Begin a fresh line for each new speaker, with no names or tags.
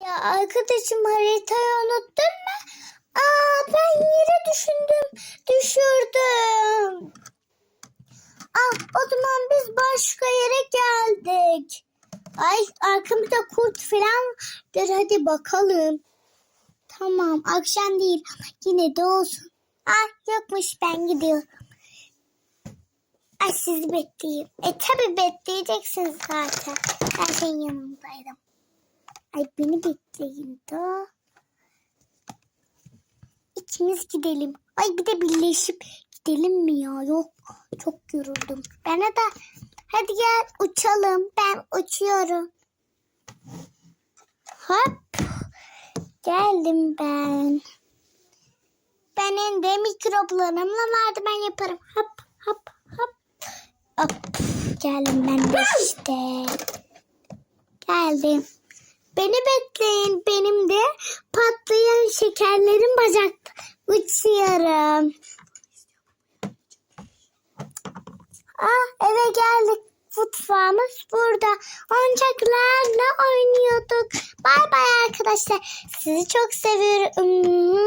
Ya arkadaşım haritayı unuttun mu? Aa ben yere düşündüm. Düşürdüm. Ah o zaman biz başka yere geldik. Ay arkamızda kurt falan vardır. Hadi bakalım. Tamam akşam değil yine de olsun. Ah yokmuş ben gidiyorum. Ay sizi bekleyeyim. E tabi bekleyeceksiniz zaten. Ben senin yanındaydım. Ay beni bekleyin da. İkimiz gidelim. Ay bir de birleşip gidelim mi ya? Yok. Çok yoruldum. Bana da hadi gel uçalım. Ben uçuyorum. Hop. Geldim ben. Ben de mikroplarımla merdiven yaparım. Hop hop hop. Hop. Geldim ben de işte. Geldim. Beni bekleyin. Benim de patlayan şekerlerim bacakta. Uçuyorum. Ah eve geldik. Mutfağımız burada. Oyuncaklarla oynuyorduk. Bay bay arkadaşlar. Sizi çok seviyorum.